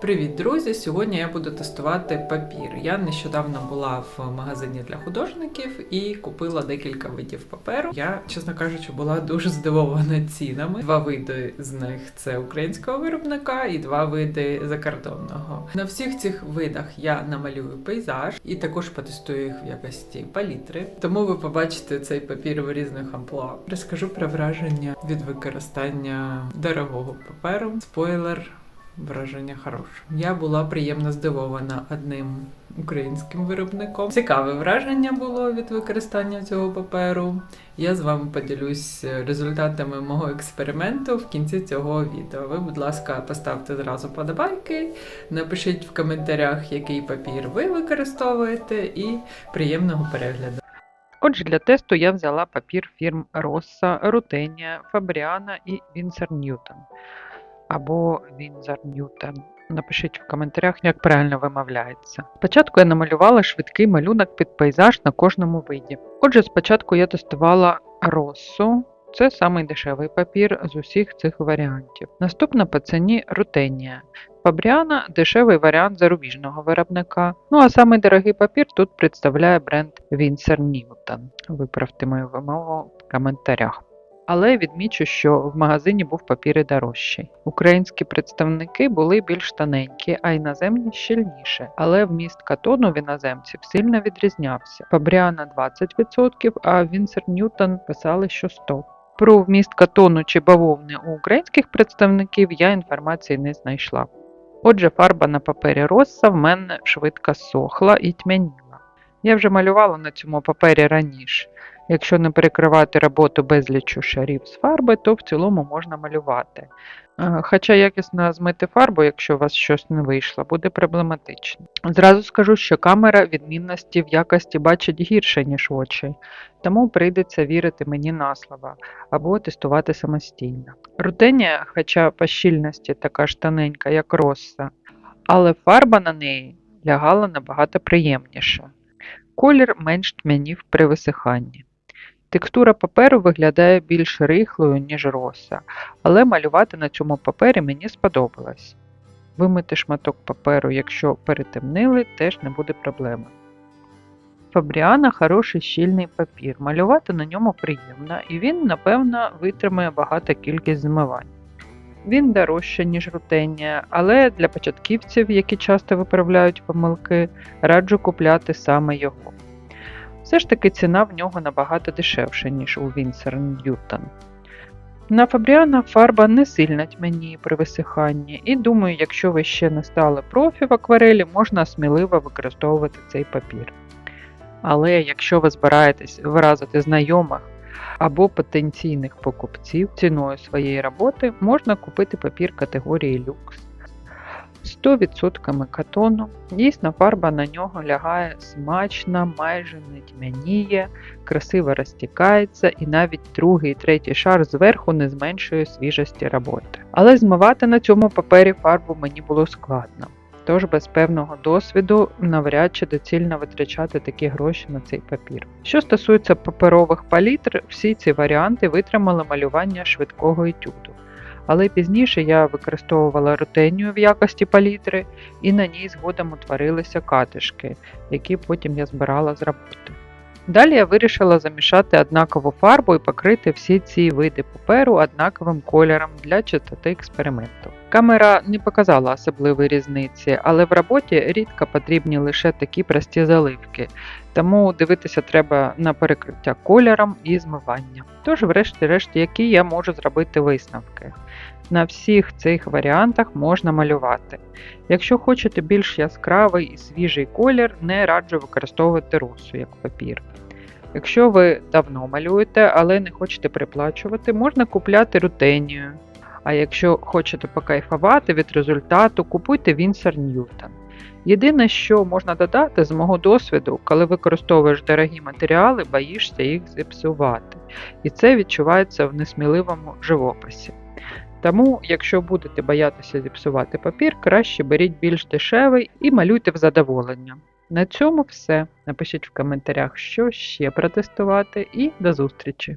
Привіт, друзі! Сьогодні я буду тестувати папір. Я нещодавно була в магазині для художників і купила декілька видів паперу. Я, чесно кажучи, була дуже здивована цінами. Два види з них це українського виробника і два види закордонного. На всіх цих видах я намалюю пейзаж і також потестую їх в якості палітри. Тому ви побачите цей папір в різних амплуа. Розкажу про враження від використання дорогого паперу. Спойлер. Враження хороше. Я була приємно здивована одним українським виробником. Цікаве враження було від використання цього паперу. Я з вами поділюсь результатами мого експерименту в кінці цього відео. Ви, будь ласка, поставте зразу подобайки, напишіть в коментарях, який папір ви використовуєте, і приємного перегляду. Отже, для тесту я взяла папір фірм Rossa, Rutenia, Fabriana і Winsor Newton. Або Winsor Newton. Напишіть в коментарях, як правильно вимовляється. Спочатку я намалювала швидкий малюнок під пейзаж на кожному виді. Отже, спочатку я тестувала Rosso. Це самий дешевий папір з усіх цих варіантів. Наступна по ціні Рутенія. Фабріана дешевий варіант зарубіжного виробника. Ну а самий дорогий папір тут представляє бренд Winsor Newton. Виправте мою вимову в коментарях. Але відмічу, що в магазині був папір і дорожчий. Українські представники були більш тоненькі, а іноземні щільніше, але вміст катону в іноземців сильно відрізнявся. Фабріана 20%, а Вінсер Ньютон писали, що 100%. Про вміст катону чи бавовни у українських представників я інформації не знайшла. Отже, фарба на папері Росса в мене швидко сохла і тьмяніла. Я вже малювала на цьому папері раніше. Якщо не перекривати роботу безлічу шарів з фарби, то в цілому можна малювати. Е, Хоча якісно змити фарбу, якщо у вас щось не вийшло, буде проблематично. Зразу скажу, що камера відмінності в якості бачить гірше, ніж очі, тому прийдеться вірити мені на слово або тестувати самостійно. Рутенія, хоча по щільності така ж тоненька, як роса, але фарба на неї лягала набагато приємніше. Колір менш тьмянів при висиханні. Текстура паперу виглядає більш рихлою, ніж роса, але малювати на цьому папері мені сподобалось. Вимити шматок паперу, якщо перетемнили, теж не буде проблеми. Фабріана хороший щільний папір, малювати на ньому приємно і він, напевно, витримає багато кількість змивань. Він дорожче, ніж рутенія, але для початківців, які часто виправляють помилки, раджу купляти саме його. Все ж таки ціна в нього набагато дешевша, ніж у Winsor Newton. На Фабріана фарба не сильно тьмяніє при висиханні, і думаю, якщо ви ще не стали профі в акварелі, можна сміливо використовувати цей папір. Але якщо ви збираєтесь виразити знайомих або потенційних покупців ціною своєї роботи, можна купити папір категорії люкс. 100% катону. Дійсно, фарба на нього лягає смачно, майже не тьмяніє, красиво розтікається і навіть другий і третій шар зверху не зменшує свіжості роботи. Але змивати на цьому папері фарбу мені було складно. Тож без певного досвіду навряд чи доцільно витрачати такі гроші на цей папір. Що стосується паперових палітр, всі ці варіанти витримали малювання швидкого етюду але пізніше я використовувала рутенію в якості палітри, і на ній згодом утворилися катишки, які потім я збирала з роботи. Далі я вирішила замішати однакову фарбу і покрити всі ці види паперу однаковим кольором для чистоти експерименту. Камера не показала особливої різниці, але в роботі рідко потрібні лише такі прості заливки, тому дивитися треба на перекриття кольором і змивання. Тож, врешті-решт, які я можу зробити висновки. На всіх цих варіантах можна малювати. Якщо хочете більш яскравий і свіжий колір, не раджу використовувати росу як папір. Якщо ви давно малюєте, але не хочете приплачувати, можна купляти рутенію. А якщо хочете покайфувати від результату, купуйте Winsor Newton. Єдине, що можна додати з мого досвіду, коли використовуєш дорогі матеріали, боїшся їх зіпсувати. І це відчувається в несміливому живописі. Тому, якщо будете боятися зіпсувати папір, краще беріть більш дешевий і малюйте в задоволення. На цьому все. Напишіть в коментарях, що ще протестувати, і до зустрічі!